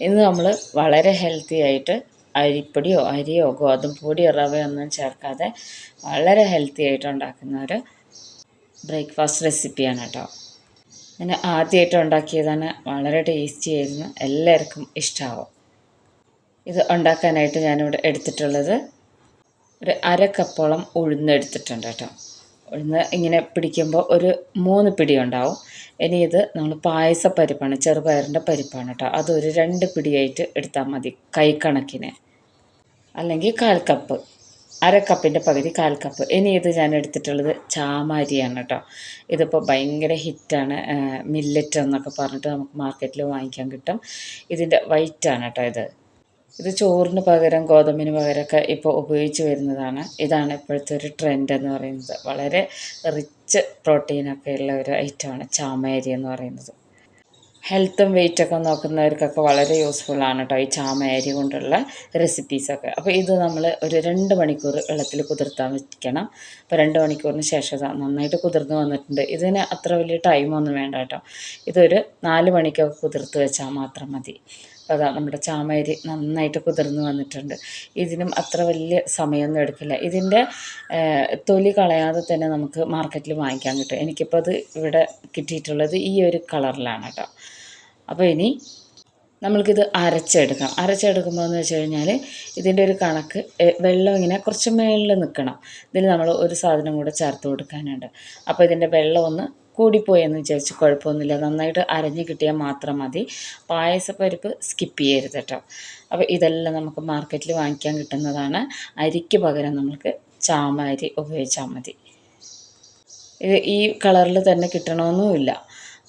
ഇന്ന് നമ്മൾ വളരെ ഹെൽത്തി ആയിട്ട് അരിപ്പൊടിയോ അരിയോ ഗോതമ്പ് പൊടിയോ റവയൊന്നും ചേർക്കാതെ വളരെ ഹെൽത്തി ആയിട്ട് ഉണ്ടാക്കുന്ന ഒരു ബ്രേക്ക്ഫാസ്റ്റ് റെസിപ്പിയാണ് കേട്ടോ. ഞാൻ ആദ്യമായിട്ട് ഉണ്ടാക്കിയതാണ്. വളരെ ടേസ്റ്റി ആയിരുന്നു. എല്ലാവർക്കും ഇഷ്ടമാവും ഇത് ഉണ്ടാക്കാനായിട്ട് ഞാനിവിടെ എടുത്തിട്ടുള്ളത് ഒരു അര കപ്പോളം ഉഴുന്ന് എടുത്തിട്ടുണ്ട് കേട്ടോ. ഉഴുന്ന് ഇങ്ങനെ പിടിക്കുമ്പോൾ ഒരു മൂന്ന് പിടി ഉണ്ടാവും. ഇനി ഇത് നമ്മൾ പായസ പരിപ്പാണ് ചെറുപയറിന്റെ പരിപ്പാണ് കേട്ടോ. അതൊരു രണ്ട് പിടിയായിട്ട് എടുത്താൽ മതി കൈ കൈക്കണക്കിന് അല്ലെങ്കിൽ കാൽ കപ്പ് അര പകുതി കാൽ കപ്പ്. ഇനി ഇത് ഞാൻ എടുത്തിട്ടുള്ളത് ചാമാരിയാണ് കേട്ടോ. ഇതിപ്പോൾ ഭയങ്കര ഹിറ്റാണ് മില്ലറ്റ് എന്നൊക്കെ പറഞ്ഞിട്ട് നമുക്ക് മാർക്കറ്റിൽ വാങ്ങിക്കാൻ കിട്ടും. ഇതിന്റെ വൈറ്റാണ് കേട്ടോ ഇത്. ഇത് ചോറിന് പകരം ഗോതമ്പിന് പകരമൊക്കെ ഇപ്പോൾ ഉപയോഗിച്ച് വരുന്നതാണ്. ഇതാണ് ഇപ്പോഴത്തെ ഒരു ട്രെൻഡ് എന്ന് പറയുന്നത്. വളരെ റിച്ച് പ്രോട്ടീനൊക്കെ ഉള്ള ഒരു ഐറ്റമാണ് ചാമയരി എന്ന് പറയുന്നത്. ഹെൽത്തും വെയിറ്റൊക്കെ നോക്കുന്നവർക്കൊക്കെ വളരെ യൂസ്ഫുള്ളാണ് കേട്ടോ ഈ ചാമയരി കൊണ്ടുള്ള റെസിപ്പീസൊക്കെ അപ്പോൾ ഇത് നമ്മൾ ഒരു രണ്ട് മണിക്കൂർ വെള്ളത്തിൽ കുതിർത്താൻ വെക്കണം. അപ്പോൾ രണ്ട് മണിക്കൂറിന് ശേഷം നന്നായിട്ട് കുതിർന്ന് വന്നിട്ടുണ്ട്. ഇതിന് അത്ര വലിയ ടൈമൊന്നും വേണ്ട കേട്ടോ ഇതൊരു നാല് മണിക്കൊക്കെ കുതിർത്ത് വെച്ചാൽ മാത്രം മതി. അതാ നമ്മുടെ ചാമയരി നന്നായിട്ട് കുതിർന്ന് വന്നിട്ടുണ്ട്. ഇതിനും അത്ര വലിയ സമയമൊന്നും എടുക്കില്ല. ഇതിന്റെ തൊലി കളയാതെ തന്നെ നമുക്ക് മാർക്കറ്റിൽ വാങ്ങിക്കാൻ കിട്ടും. എനിക്കിപ്പോൾ അത് ഇവിടെ കിട്ടിയിട്ടുള്ളത് ഈ ഒരു കളറിലാണ് കേട്ടോ. അപ്പോൾ ഇനി നമ്മൾക്കിത് അരച്ചെടുക്കാം. അരച്ചെടുക്കുമ്പോൾ എന്ന് വെച്ച് കഴിഞ്ഞാൽ ഇതിന്റെ ഒരു കണക്ക് വെള്ളം ഇങ്ങനെ കുറച്ച് മേളിൽ നിൽക്കണം. ഇതിൽ നമ്മൾ ഒരു സാധനം കൂടെ ചേർത്ത് കൊടുക്കാനുണ്ട്. അപ്പോൾ ഇതിന്റെ വെള്ളം ഒന്ന് കൂടിപ്പോയെന്ന് വിചാരിച്ച് കുഴപ്പമൊന്നുമില്ല. നന്നായിട്ട് അരഞ്ഞ് കിട്ടിയാൽ മാത്രം മതി. പായസപ്പരിപ്പ് സ്കിപ്പ് ചെയ്യരുത് കേട്ടോ. അപ്പോൾ ഇതെല്ലാം നമുക്ക് മാർക്കറ്റിൽ വാങ്ങിക്കാൻ കിട്ടുന്നതാണ്. അരിക്ക് പകരം നമുക്ക് ചാമ അരി ഉപയോഗിച്ചാൽ മതി. ഇത് ഈ കളറിൽ തന്നെ കിട്ടണമെന്നുമില്ല.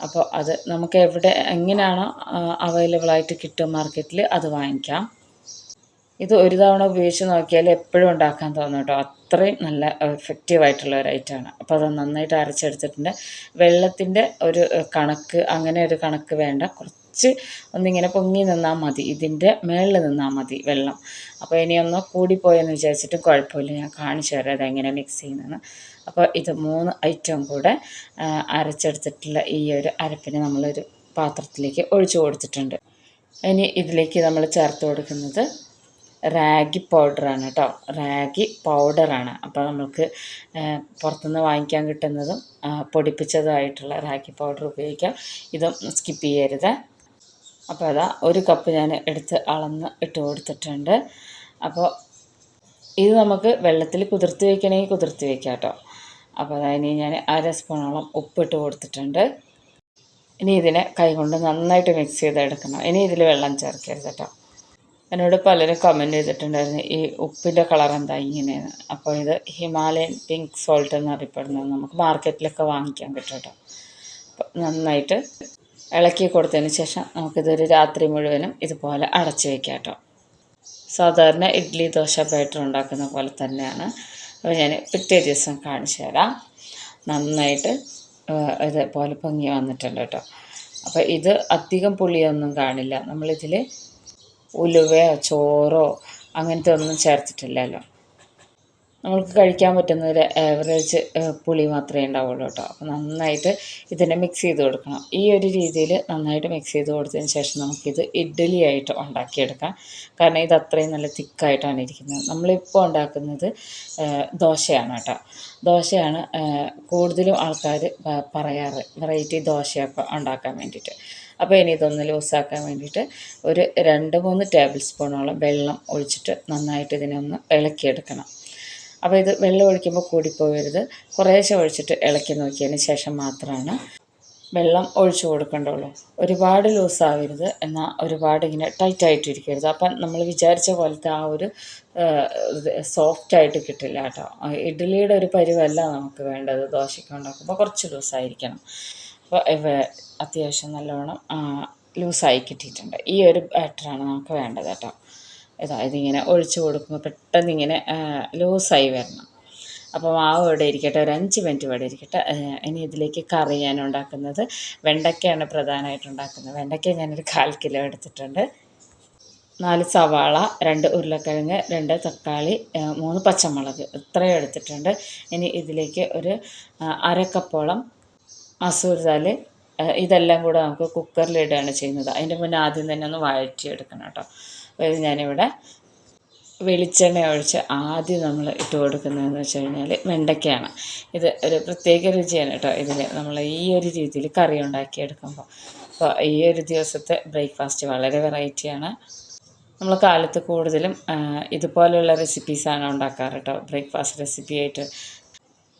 അപ്പോൾ അത് നമുക്ക് എവിടെ എങ്ങനെയാണോ അവൈലബിളായിട്ട് കിട്ടും മാർക്കറ്റിൽ അത് വാങ്ങിക്കാം. ഇത് ഒരു തവണ ഉപയോഗിച്ച് നോക്കിയാൽ എപ്പോഴും ഉണ്ടാക്കാൻ തോന്നും കേട്ടോ. അത്രയും നല്ല എഫക്റ്റീവ് ആയിട്ടുള്ള ഒരു ഐറ്റമാണ് അപ്പോൾ അത് നന്നായിട്ട് അരച്ചെടുത്തിട്ടുണ്ട്. വെള്ളത്തിന്റെ ഒരു കണക്ക് അങ്ങനെ ഒരു കണക്ക് വേണ്ട. കുറച്ച് ഒന്നിങ്ങനെ പൊങ്ങി നിന്നാൽ മതി. ഇതിന്റെ മേളിൽ നിന്നാൽ മതി വെള്ളം. അപ്പോൾ ഇനിയൊന്ന് കൂടിപ്പോയെന്ന് വിചാരിച്ചിട്ട് കുഴപ്പമില്ല. ഞാൻ കാണിച്ചു തരാം അതെങ്ങനെ മിക്സ് ചെയ്യുന്നതെന്ന്. അപ്പോൾ ഇത് മൂന്ന് ഐറ്റം കൂടെ അരച്ചെടുത്തിട്ടുള്ള ഈ ഒരു അരപ്പിനെ നമ്മളൊരു പാത്രത്തിലേക്ക് ഒഴിച്ചു കൊടുത്തിട്ടുണ്ട്. ഇനി ഇതിലേക്ക് നമ്മൾ ചേർത്ത് കൊടുക്കുന്നത് റാഗി പൗഡറാണ് കേട്ടോ റാഗി പൗഡറാണ്. അപ്പോൾ നമുക്ക് പുറത്തുനിന്ന് വാങ്ങിക്കാൻ കിട്ടുന്നതും പൊടിപ്പിച്ചതായിട്ടുള്ള റാഗി പൗഡർ ഉപയോഗിക്കാം. ഇതും സ്കിപ്പ് ചെയ്യരുത്. അപ്പോൾ അതാ ഒരു കപ്പ് ഞാൻ എടുത്ത് അളന്ന് ഇട്ട് കൊടുത്തിട്ടുണ്ട്. അപ്പോൾ ഇത് നമുക്ക് വെള്ളത്തിൽ കുതിർത്ത് വയ്ക്കണമെങ്കിൽ കുതിർത്ത് വയ്ക്കാം കേട്ടോ അപ്പോൾ അതിന് ഞാൻ അര സ്പൂണോളം ഉപ്പിട്ട് കൊടുത്തിട്ടുണ്ട്. ഇനി ഇതിനെ കൈകൊണ്ട് നന്നായിട്ട് മിക്സ് ചെയ്തെടുക്കണം. ഇനി ഇതിൽ വെള്ളം ചേർക്കരുത് കേട്ടോ എന്നോട് പലരും കമന്റ് ചെയ്തിട്ടുണ്ടായിരുന്നു ഈ ഉപ്പിന്റെ കളർ എന്താ ഇങ്ങനെയെന്ന് അപ്പോൾ ഇത് ഹിമാലയൻ പിങ്ക് സോൾട്ട് എന്ന് എന്നറിയപ്പെടുന്നത്. നമുക്ക് മാർക്കറ്റിലൊക്കെ വാങ്ങിക്കാൻ കിട്ടും കേട്ടോ നന്നായിട്ട് ഇളക്കി കൊടുത്തതിന് ശേഷം നമുക്കിതൊരു രാത്രി മുഴുവനും ഇതുപോലെ അടച്ച് വയ്ക്കാം കേട്ടോ സാധാരണ ഇഡ്ഡലി ദോശ ബാറ്റർ ഉണ്ടാക്കുന്ന പോലെ തന്നെയാണ്. അപ്പോൾ ഞാൻ പിറ്റേ ദിവസം കാണിച്ചു തരാം. നന്നായിട്ട് ഇതേപോലെ പൊങ്ങി വന്നിട്ടുണ്ട് കേട്ടോ അപ്പോൾ ഇത് അധികം പുളിയൊന്നും കാണില്ല. നമ്മളിതിൽ ഉലുവയോ ചോറോ അങ്ങനത്തെ ഒന്നും ചേർത്തിട്ടില്ലല്ലോ. നമുക്ക് കഴിക്കാൻ പറ്റുന്ന ഒരു ആവറേജ് പുളി മാത്രമേ ഉണ്ടാവുള്ളൂ കേട്ടോ. അപ്പോൾ നന്നായിട്ട് ഇതിനെ മിക്സ് ചെയ്ത് കൊടുക്കണം. ഈ ഒരു രീതിയിൽ നന്നായിട്ട് മിക്സ് ചെയ്ത് കൊടുത്തതിന് ശേഷം നമുക്കിത് ഇഡ്ഡലി ആയിട്ട് ഉണ്ടാക്കിയെടുക്കാം. കാരണം ഇത് അത്രയും നല്ല തിക്കായിട്ടാണ് ഇരിക്കുന്നത്. നമ്മളിപ്പോൾ ഉണ്ടാക്കുന്നത് ദോശയാണ് കേട്ടോ. ദോശയാണ് കൂടുതലും ആൾക്കാർ പറയാറ്. വെറൈറ്റി ദോശയൊക്കെ ഉണ്ടാക്കാൻ വേണ്ടിയിട്ട്. അപ്പോൾ ഇനി ഇതൊന്ന് ലൂസാക്കാൻ വേണ്ടിയിട്ട് ഒരു രണ്ട് മൂന്ന് ടേബിൾ സ്പൂണോളം വെള്ളം ഒഴിച്ചിട്ട് നന്നായിട്ട് ഇതിനെ ഒന്ന് ഇളക്കിയെടുക്കണം. അപ്പോൾ ഇത് വെള്ളം ഒഴിക്കുമ്പോൾ കൂടിപ്പോകരുത്. കുറേശ്ശെ ഒഴിച്ചിട്ട് ഇളക്കി നോക്കിയതിന് ശേഷം മാത്രമാണ് വെള്ളം ഒഴിച്ചു കൊടുക്കേണ്ടുള്ളൂ. ഒരുപാട് ലൂസാവരുത് എന്നാൽ ഒരുപാട് ഇങ്ങനെ ടൈറ്റായിട്ടിരിക്കരുത്. അപ്പം നമ്മൾ വിചാരിച്ച പോലത്തെ ആ ഒരു സോഫ്റ്റായിട്ട് കിട്ടില്ല കേട്ടോ. ഇഡ്ഡലിയുടെ ഒരു പരിവല്ല നമുക്ക് വേണ്ടത് ദോശയ്ക്ക് ഉണ്ടാക്കുമ്പോൾ കുറച്ച് ലൂസായിരിക്കണം. അത്യാവശ്യം നല്ലോണം ലൂസായി കിട്ടിയിട്ടുണ്ട്. ഈ ഒരു ബാറ്ററാണ് നമുക്ക് വേണ്ടത് കേട്ടോ. ഇതാ ഇതിങ്ങനെ ഒഴിച്ചു കൊടുക്കുമ്പോൾ പെട്ടെന്ന് ഇങ്ങനെ ലൂസായി വരണം. അപ്പോൾ മാവ് ഇവിടെ ഇരിക്കട്ടെ ഒരു അഞ്ച് മിനിറ്റ് ഇവിടെ ഇരിക്കട്ടെ. ഇനി ഇതിലേക്ക് കറി ഞാൻ ഉണ്ടാക്കുന്നത് വെണ്ടയ്ക്കയാണ് പ്രധാനമായിട്ട് ഉണ്ടാക്കുന്നത്. വെണ്ടയ്ക്ക ഞാനൊരു കാൽ കിലോ എടുത്തിട്ടുണ്ട്. നാല് സവാള രണ്ട് ഉരുളക്കിഴങ്ങ് രണ്ട് തക്കാളി മൂന്ന് പച്ചമുളക്. ഇത്രയും എടുത്തിട്ടുണ്ട്. ഇനി ഇതിലേക്ക് ഒരു അര കപ്പോളം മസൂർ ദാൽ ഏഹ് ഇതെല്ലാം കൂടെ നമുക്ക് കുക്കറിലിടുകയാണ് ചെയ്യുന്നത്. അതിന്റെ മുന്നേ ആദ്യം തന്നെ ഒന്ന് വഴറ്റിയെടുക്കണം കേട്ടോ. അതായത് ഞാനിവിടെ വെളിച്ചെണ്ണ ഒഴിച്ച് ആദ്യം നമ്മൾ ഇട്ട് കൊടുക്കുന്നതെന്ന് വെച്ച് കഴിഞ്ഞാൽ വെണ്ടയ്ക്കയാണ്. ഇത് ഒരു പ്രത്യേക രുചിയാണ് കേട്ടോ ഇതിൽ. നമ്മൾ ഈ ഒരു രീതിയിൽ കറി ഉണ്ടാക്കിയെടുക്കുമ്പോൾ. അപ്പോൾ ഈ ഒരു ദിവസത്തെ ബ്രേക്ക്ഫാസ്റ്റ് വളരെ വെറൈറ്റിയാണ്. നമ്മൾ കാലത്ത് കൂടുതലും ഇതുപോലെയുള്ള റെസിപ്പീസാണ് ഉണ്ടാക്കാറ് കേട്ടോ. ബ്രേക്ക്ഫാസ്റ്റ് റെസിപ്പി ആയിട്ട്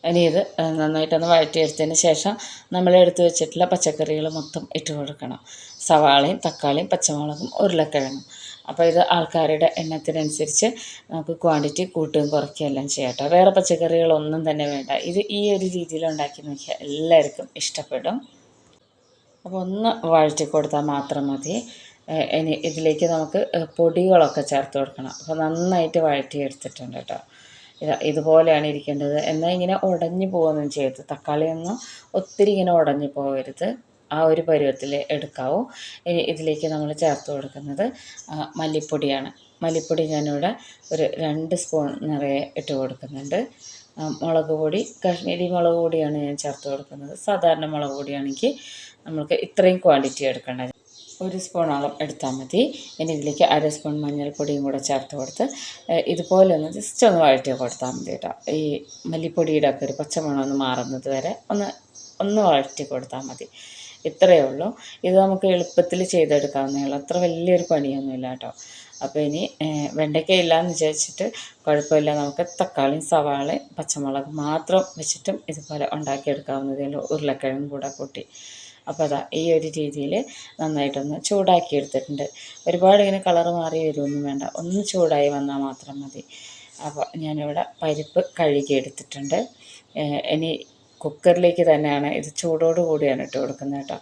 ഇനി ഇത് നന്നായിട്ടൊന്ന് വഴറ്റിയെടുത്തതിന് ശേഷം നമ്മൾ എടുത്തു വെച്ചിട്ടുള്ള പച്ചക്കറികൾ മൊത്തം ഇട്ട് കൊടുക്കണം. സവാളയും തക്കാളിയും പച്ചമുളകും ഉരുളക്കിഴങ്ങും. അപ്പോൾ ഇത് ആൾക്കാരുടെ എണ്ണത്തിനനുസരിച്ച് നമുക്ക് ക്വാണ്ടിറ്റി കൂട്ടുകയും കുറയ്ക്കുകയും എല്ലാം ചെയ്യാം വേറെ പച്ചക്കറികളൊന്നും തന്നെ വേണ്ട. ഇത് ഈ ഒരു രീതിയിൽ ഉണ്ടാക്കി നോക്കിയാൽ എല്ലാവർക്കും ഇഷ്ടപ്പെടും. അപ്പോൾ ഒന്ന് വഴറ്റി കൊടുത്താൽ മാത്രം മതി. ഇനി ഇതിലേക്ക് നമുക്ക് പൊടികളൊക്കെ ചേർത്ത് കൊടുക്കണം. അപ്പോൾ നന്നായിട്ട് വഴറ്റി എടുത്തിട്ടുണ്ട് കേട്ടോ. ഇതുപോലെയാണ് ഇരിക്കേണ്ടത്. എന്നാൽ ഇങ്ങനെ ഉടഞ്ഞു പോകുകയൊന്നും ചെയ്യരുത്. തക്കാളിയൊന്നും ഒത്തിരി ഇങ്ങനെ ഉടഞ്ഞു പോകരുത്. ആ ഒരു പരുവത്തിൽ എടുക്കാവൂ. ഇതിലേക്ക് നമ്മൾ ചേർത്ത് കൊടുക്കുന്നത് മല്ലിപ്പൊടിയാണ്. മല്ലിപ്പൊടി ഞാനിവിടെ ഒരു രണ്ട് സ്പൂൺ നിറയെ ഇട്ട് കൊടുക്കുന്നുണ്ട്. മുളക് പൊടി കാശ്മീരി മുളക് പൊടിയാണ് ഞാൻ ചേർത്ത് കൊടുക്കുന്നത്. സാധാരണ മുളക് പൊടിയാണെങ്കിൽ നമുക്ക് ഇത്രയും ക്വാണ്ടിറ്റി എടുക്കേണ്ടത് ഒരു സ്പൂണോളം എടുത്താൽ മതി. ഇനി ഇതിലേക്ക് അര സ്പൂൺ മഞ്ഞൾപ്പൊടിയും കൂടെ ചേർത്ത് കൊടുത്ത് ഇതുപോലെ ഒന്ന് ജസ്റ്റ് ഒന്ന് വഴറ്റി കൊടുത്താൽ മതി കേട്ടോ. ഈ മല്ലിപ്പൊടിയുടെ ഒക്കെ ഒരു പച്ചമണം ഒന്ന് മാറുന്നത് വരെ ഒന്ന് ഒന്ന് വഴറ്റി കൊടുത്താൽ മതി. ഇത്രയേ ഉള്ളൂ. ഇത് നമുക്ക് എളുപ്പത്തിൽ ചെയ്തെടുക്കാവുന്നേ ഉള്ളൂ. അത്ര വലിയൊരു പണിയൊന്നുമില്ല കേട്ടോ. അപ്പോൾ ഇനി വെണ്ടയ്ക്ക ഇല്ലയെന്ന് വിചാരിച്ചിട്ട് കുഴപ്പമില്ല. നമുക്ക് തക്കാളിയും സവാളയും പച്ചമുളക് മാത്രം വെച്ചിട്ടും ഇതുപോലെ ഉണ്ടാക്കിയെടുക്കാവുന്നതേ ഉള്ളൂ. ഉരുളക്കിഴങ്ങും കൂടെ കൂട്ടി. അപ്പോൾ അതാ ഈ ഒരു രീതിയിൽ നന്നായിട്ടൊന്ന് ചൂടാക്കി എടുത്തിട്ടുണ്ട്. ഒരുപാട് ഇങ്ങനെ കളർ മാറി വരുമൊന്നും വേണ്ട. ഒന്ന് ചൂടായി വന്നാൽ മാത്രം മതി. അപ്പോൾ ഞാനിവിടെ പരിപ്പ് കഴുകി എടുത്തിട്ടുണ്ട്. ഇനി കുക്കറിലേക്ക് തന്നെയാണ് ഇത് ചൂടോട് കൂടിയാണ് ഇട്ട് കൊടുക്കുന്നത് കേട്ടോ.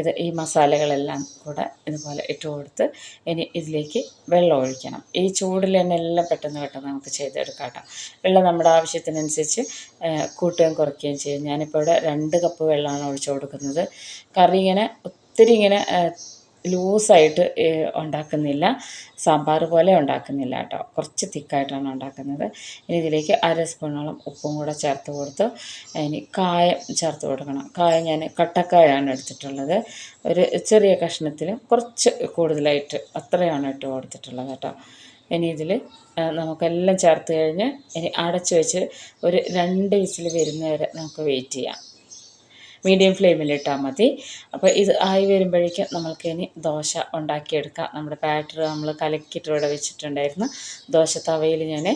ഇത് ഈ മസാലകളെല്ലാം കൂടെ ഇതുപോലെ ഇട്ട് കൊടുത്ത് ഇനി ഇതിലേക്ക് വെള്ളം ഒഴിക്കണം. ഈ ചൂടിൽ തന്നെ എല്ലാം പെട്ടെന്ന് പെട്ടെന്ന് നമുക്ക് ചെയ്തെടുക്കാം വെള്ളം നമ്മുടെ ആവശ്യത്തിനനുസരിച്ച് കൂട്ടുകയും കുറയ്ക്കുകയും ചെയ്യും. ഞാനിപ്പോൾ ഇവിടെ രണ്ട് കപ്പ് വെള്ളമാണ് ഒഴിച്ചു കൊടുക്കുന്നത്. കറി ഇങ്ങനെ ഒത്തിരി ഇങ്ങനെ ലൂസായിട്ട് ഉണ്ടാക്കുന്നില്ല. സാമ്പാർ പോലെ ഉണ്ടാക്കുന്നില്ല കേട്ടോ. കുറച്ച് തിക്കായിട്ടാണ് ഉണ്ടാക്കുന്നത്. ഇനി ഇതിലേക്ക് അര സ്പൂണോളം ഉപ്പും കൂടെ ചേർത്ത് കൊടുത്ത് ഇനി കായം ചേർത്ത് കൊടുക്കണം. കായം ഞാൻ കട്ടക്കായാണ് എടുത്തിട്ടുള്ളത്. ഒരു ചെറിയ കഷ്ണത്തിൽ കുറച്ച് കൂടുതലായിട്ട് അത്രയാണ് ഇട്ട് കൊടുത്തിട്ടുള്ളത് കേട്ടോ. ഇനി ഇതിൽ നമുക്കെല്ലാം ചേർത്ത് കഴിഞ്ഞ് ഇനി അടച്ച് വെച്ച് ഒരു രണ്ട് വിസിൽ വരുന്നവരെ നമുക്ക് വെയിറ്റ് ചെയ്യാം. മീഡിയം ഫ്ലെയിമിലിട്ടാൽ മതി. അപ്പോൾ ഇത് ആയി വരുമ്പോഴേക്കും നമ്മൾക്ക് ഇനി ദോശ ഉണ്ടാക്കിയെടുക്കാം. നമ്മുടെ ബാറ്റർ നമ്മൾ കലക്കിയിട്ട് ഇവിടെ വെച്ചിട്ടുണ്ടായിരുന്നു. ദോശ തവയിൽ ഞാൻ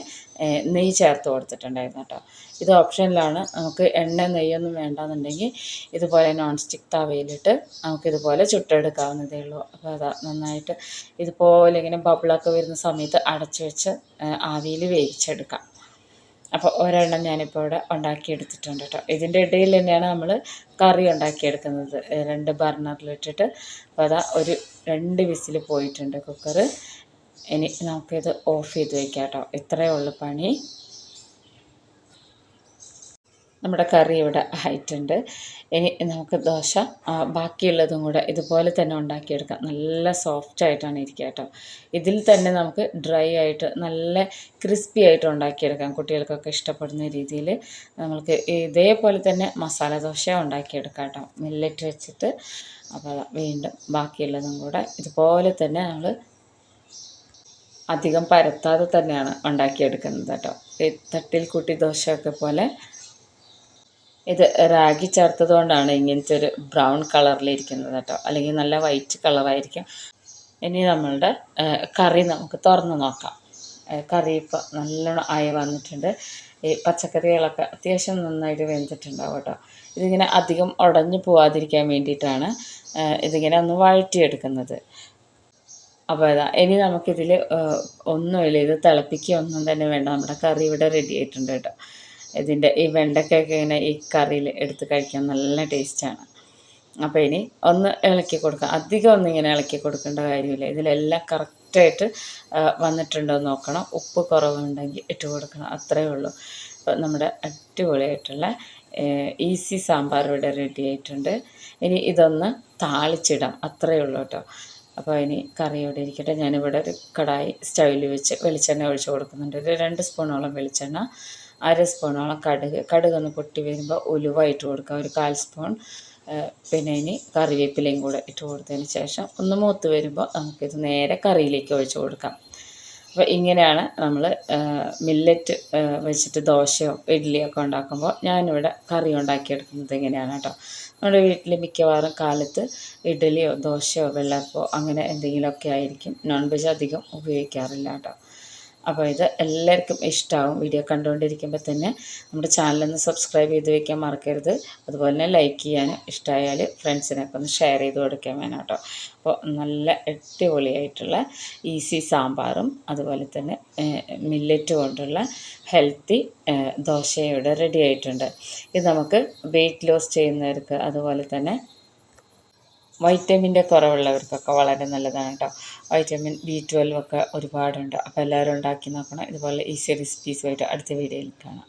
നെയ്യ് ചേർത്ത് കൊടുത്തിട്ടുണ്ടായിരുന്നു കേട്ടോ. ഇത് ഓപ്ഷനിലാണ്. നമുക്ക് എണ്ണ നെയ്യൊന്നും വേണ്ടാന്നുണ്ടെങ്കിൽ ഇതുപോലെ നോൺ സ്റ്റിക്ക് തവയിലിട്ട് നമുക്കിതുപോലെ ചുട്ടെടുക്കാവുന്നതേ ഉള്ളൂ. അപ്പോൾ അതാ നന്നായിട്ട് ഇതുപോലെ ഇങ്ങനെ ബബിളൊക്കെ വരുന്ന സമയത്ത് അടച്ചു വെച്ച് ആവിയിൽ വേവിച്ചെടുക്കാം. അപ്പോൾ ഒരെണ്ണം ഞാനിപ്പോൾ ഇവിടെ ഉണ്ടാക്കിയെടുത്തിട്ടുണ്ട് കേട്ടോ ഇതിന്റെ ഇടയിൽ തന്നെയാണ് നമ്മൾ കറി ഉണ്ടാക്കിയെടുക്കുന്നത്. രണ്ട് ബർണറിലിട്ടിട്ട് അപ്പോൾ അതാ ഒരു രണ്ട് വിസിൽ പോയിട്ടുണ്ട് കുക്കർ ഇനി നമുക്കിത് ഓഫ് ചെയ്ത് വെക്കാം കേട്ടോ ഇത്രയേ ഉള്ളൂ പണി. നമ്മുടെ കറി ഇവിടെ ആയിട്ടുണ്ട് ഇനി നമുക്ക് ദോശ ബാക്കിയുള്ളതും കൂടെ ഇതുപോലെ തന്നെ ഉണ്ടാക്കിയെടുക്കാം. നല്ല സോഫ്റ്റ് ആയിട്ടാണ് ഇരിക്കുക കേട്ടോ. ഇതിൽ തന്നെ നമുക്ക് ഡ്രൈ ആയിട്ട് നല്ല ക്രിസ്പി ആയിട്ട് ഉണ്ടാക്കിയെടുക്കാം കുട്ടികൾക്കൊക്കെ ഇഷ്ടപ്പെടുന്ന രീതിയിൽ. നമ്മൾക്ക് ഇതേപോലെ തന്നെ മസാല ദോശ ഉണ്ടാക്കിയെടുക്കാം കേട്ടോ. മില്ലറ്റ് വെച്ചിട്ട്. അപ്പോൾ വീണ്ടും ബാക്കിയുള്ളതും കൂടെ ഇതുപോലെ തന്നെ നമ്മൾ അധികം പരത്താതെ തന്നെയാണ് ഉണ്ടാക്കിയെടുക്കുന്നത് കേട്ടോ. തട്ടിൽ കൂട്ടി ദോശയൊക്കെ പോലെ ഇത് റാഗി ചേർത്തത് കൊണ്ടാണ് ഇങ്ങനത്തെ ഒരു ബ്രൗൺ കളറിലിരിക്കുന്നത് കേട്ടോ. അല്ലെങ്കിൽ നല്ല വൈറ്റ് കളറായിരിക്കും ഇനി നമ്മളുടെ കറി നമുക്ക് തുറന്ന് നോക്കാം. കറി ഇപ്പോൾ നല്ലോണം ആയി വന്നിട്ടുണ്ട്. ഈ പച്ചക്കറികളൊക്കെ അത്യാവശ്യം നന്നായിട്ട് വെന്തിട്ടുണ്ടാവും കേട്ടോ. ഇതിങ്ങനെ അധികം ഉടഞ്ഞു പോവാതിരിക്കാൻ വേണ്ടിയിട്ടാണ് ഇതിങ്ങനെ ഒന്ന് വഴറ്റിയെടുക്കുന്നത്. അപ്പോൾ അതാ ഇനി നമുക്കിതിൽ ഒന്നുമില്ല. ഇത് തിളപ്പിക്കുക ഒന്നും തന്നെ വേണ്ട. നമ്മുടെ കറി ഇവിടെ റെഡി ആയിട്ടുണ്ട് കേട്ടോ. ഇതിന്റെ ഈ വെണ്ടയ്ക്കൊക്കെ ഇങ്ങനെ ഈ കറിയിൽ എടുത്ത് കഴിക്കാൻ നല്ല ടേസ്റ്റാണ്. അപ്പോൾ ഇനി ഒന്ന് ഇളക്കി കൊടുക്കാം. അധികം ഒന്നും ഇങ്ങനെ ഇളക്കി കൊടുക്കേണ്ട കാര്യമില്ല. ഇതിലെല്ലാം കറക്റ്റായിട്ട് വന്നിട്ടുണ്ടോ എന്ന് നോക്കണം. ഉപ്പ് കുറവുണ്ടെങ്കിൽ ഇട്ട് കൊടുക്കണം. അത്രയേ ഉള്ളൂ. അപ്പോൾ നമ്മുടെ അടിപൊളിയായിട്ടുള്ള ഈസി സാമ്പാർ ഇവിടെ റെഡി ആയിട്ടുണ്ട്. ഇനി ഇതൊന്ന് താളിച്ചിടാം. അത്രയേ ഉള്ളൂ കേട്ടോ. അപ്പോൾ ഇനി കറി ഇവിടെ ഇരിക്കട്ടെ. ഞാനിവിടെ ഒരു കടായി സ്റ്റൗവിൽ വെച്ച് വെളിച്ചെണ്ണ ഒഴിച്ച് കൊടുക്കുന്നുണ്ട്. ഒരു രണ്ട് സ്പൂണോളം വെളിച്ചെണ്ണ അര സ്പൂണോളം കടുക്. കടുക് ഒന്ന് പൊട്ടി വരുമ്പോൾ ഉലുവ ഇട്ട് കൊടുക്കുക ഒരു കാൽ സ്പൂൺ പിന്നെ ഇനി കറിവേപ്പിലയും കൂടെ ഇട്ട് കൊടുത്തതിന് ശേഷം ഒന്ന് മൂത്ത് വരുമ്പോൾ നമുക്കിത് നേരെ കറിയിലേക്ക് ഒഴിച്ച് കൊടുക്കാം. അപ്പോൾ ഇങ്ങനെയാണ് നമ്മൾ മില്ലറ്റ് വെച്ചിട്ട് ദോശയോ ഇഡ്ഡലിയോ ഒക്കെ ഉണ്ടാക്കുമ്പോൾ ഞാനിവിടെ കറി ഉണ്ടാക്കിയെടുക്കുന്നത് ഇങ്ങനെയാണ് കേട്ടോ. നമ്മുടെ വീട്ടിൽ മിക്കവാറും കാലത്ത് ഇഡ്ഡലിയോ ദോശയോ വെള്ളപ്പോ അങ്ങനെ എന്തെങ്കിലുമൊക്കെ ആയിരിക്കും. നോൺ വെജ് അധികം ഉപയോഗിക്കാറില്ല കേട്ടോ. അപ്പോൾ ഇത് എല്ലാവർക്കും ഇഷ്ടമാവും വീഡിയോ കണ്ടുകൊണ്ടിരിക്കുമ്പോൾ തന്നെ. നമ്മുടെ ചാനലൊന്ന് സബ്സ്ക്രൈബ് ചെയ്ത് വയ്ക്കാൻ മറക്കരുത്. അതുപോലെ തന്നെ ലൈക്ക് ചെയ്യാൻ ഇഷ്ടമായാൽ ഫ്രണ്ട്സിനൊക്കെ ഒന്ന് ഷെയർ ചെയ്ത് കൊടുക്കാൻ വേണം കേട്ടോ. അപ്പോൾ നല്ല അടിപൊളിയായിട്ടുള്ള ഈസി സാമ്പാറും അതുപോലെ തന്നെ മില്ലറ്റ് കൊണ്ടുള്ള ഹെൽത്തി ദോശയുടെ റെഡി ആയിട്ടുണ്ട്. ഇത് നമുക്ക് വെയിറ്റ് ലോസ് ചെയ്യുന്നവർക്ക് അതുപോലെ തന്നെ വൈറ്റമിന്റെ കുറവുള്ളവർക്കൊക്കെ വളരെ നല്ലതാണ് കേട്ടോ വൈറ്റമിൻ ബി ട്വൽവ് ഒക്കെ ഒരുപാടുണ്ട്. അപ്പോൾ എല്ലാവരും ഉണ്ടാക്കി നോക്കണം. ഇതുപോലെ ഈസി റെസിപ്പീസുമായിട്ട് അടുത്ത വീഡിയോയിൽ കാണാം.